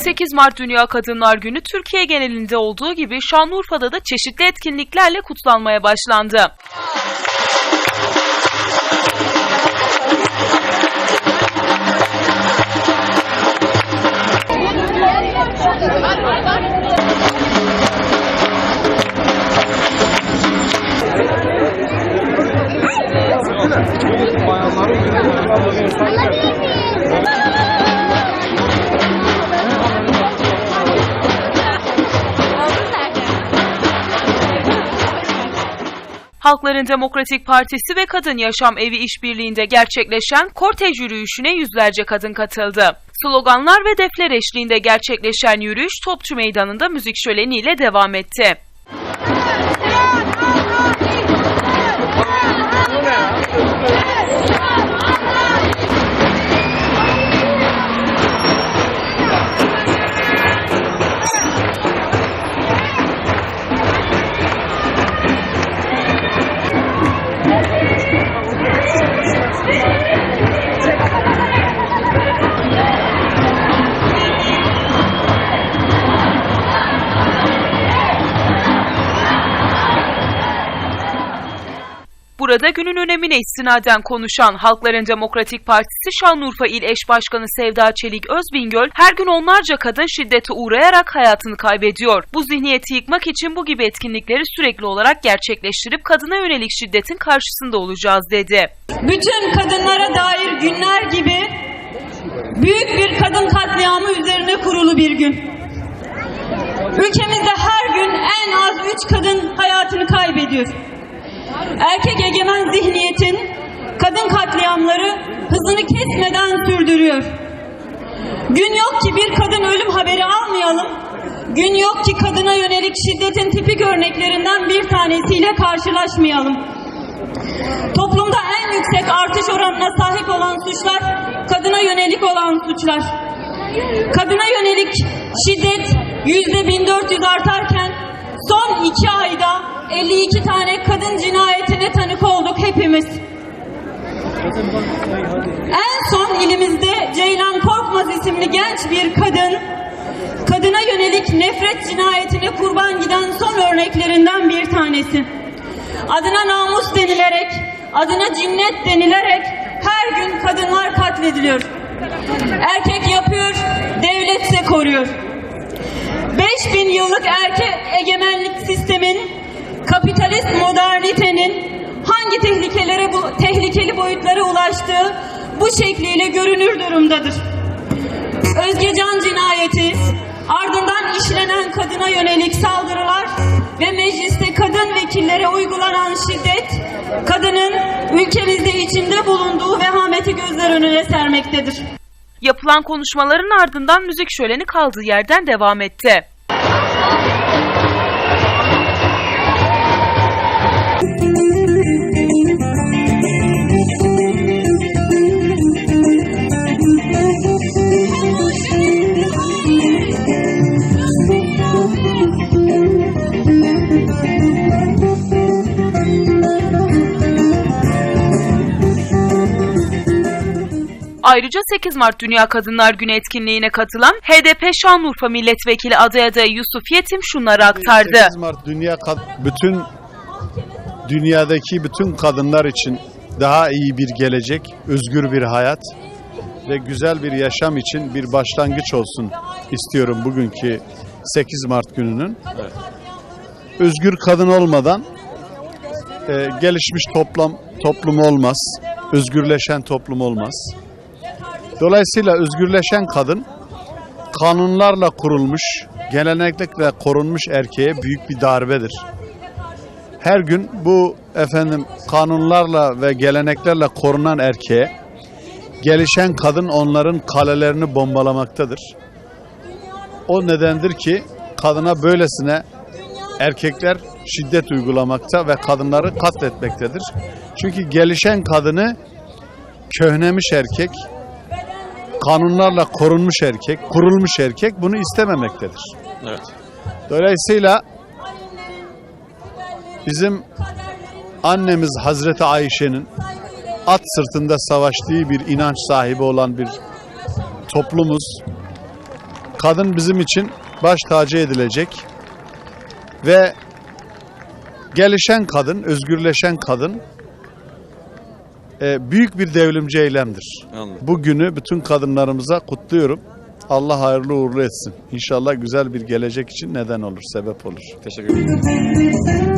8 Mart Dünya Kadınlar Günü Türkiye genelinde olduğu gibi Şanlıurfa'da da çeşitli etkinliklerle kutlanmaya başlandı. Halkların Demokratik Partisi ve Kadın Yaşam Evi işbirliğinde gerçekleşen kortej yürüyüşüne yüzlerce kadın katıldı. Sloganlar ve defler eşliğinde gerçekleşen yürüyüş Topçu Meydanı'nda müzik şöleniyle devam etti. Yeah. Burada günün önemine istinaden konuşan Halkların Demokratik Partisi Şanlıurfa İl Eş Başkanı Sevda Çelik Özbingöl, her gün onlarca kadın şiddete uğrayarak hayatını kaybediyor. Bu zihniyeti yıkmak için bu gibi etkinlikleri sürekli olarak gerçekleştirip kadına yönelik şiddetin karşısında olacağız dedi. bütün kadınlara dair günler gibi büyük bir kadın katliamı üzerine kurulu bir gün. Ülkemizde her gün en az üç kadın hayatını kaybediyor. Erkek egemen zihniyetin kadın katliamları hızını kesmeden sürdürüyor. Gün yok ki bir kadın ölüm haberi almayalım. Gün yok ki kadına yönelik şiddetin tipik örneklerinden bir tanesiyle karşılaşmayalım. Toplumda en yüksek artış oranına sahip olan suçlar kadına yönelik olan suçlar. Kadına yönelik şiddet yüzde 1400 artarken son iki ayda 52 tane kadın cinayetine tanık olduk hepimiz. En son ilimizde Ceylan Korkmaz isimli genç bir kadın kadına yönelik nefret cinayetine kurban giden son örneklerinden bir tanesi adına namus denilerek, adına cinnet denilerek her gün kadınlar katlediliyor. Erkek yapıyor, devletse koruyor. 5000 yıllık erkek egemenlik sistemin, kapitalist modernitenin hangi tehlikelere bu tehlikeli boyutlara ulaştığı bu şekliyle görünür durumdadır. Özgecan cinayeti, ardından işlenen kadına yönelik saldırılar ve mecliste kadın vekillere uygulanan şiddet, kadının ülkemizde içinde bulunduğu vehameti gözler önüne sermektedir. Yapılan konuşmaların ardından müzik şöleni kaldığı yerden devam etti. Ayrıca 8 Mart Dünya Kadınlar Günü etkinliğine katılan HDP Şanlıurfa Milletvekili aday adayı Yusuf Yetim şunları aktardı. 8 Mart Dünya Kad- bütün dünyadaki bütün kadınlar için daha iyi bir gelecek, özgür bir hayat ve güzel bir yaşam için bir başlangıç olsun istiyorum bugünkü 8 Mart gününün. Özgür kadın olmadan e, gelişmiş toplum toplum olmaz, özgürleşen toplum olmaz. Dolayısıyla özgürleşen kadın kanunlarla kurulmuş, geleneklerle korunmuş erkeğe büyük bir darbedir. Her gün bu efendim kanunlarla ve geleneklerle korunan erkeğe gelişen kadın onların kalelerini bombalamaktadır. O nedendir ki kadına böylesine erkekler şiddet uygulamakta ve kadınları katletmektedir. Çünkü gelişen kadını köhnemiş erkek, kanunlarla korunmuş erkek, kurulmuş erkek bunu istememektedir. Evet. Dolayısıyla bizim annemiz Hazreti Ayşe'nin at sırtında savaştığı bir inanç sahibi olan bir toplumuz. kadın bizim için baş tacı edilecek ve gelişen kadın, özgürleşen kadın e, büyük bir devrimci eylemdir. Anladım. Bu günü bütün kadınlarımıza kutluyorum. Allah hayırlı uğurlu etsin. İnşallah güzel bir gelecek için neden olur, sebep olur. Teşekkür ederim.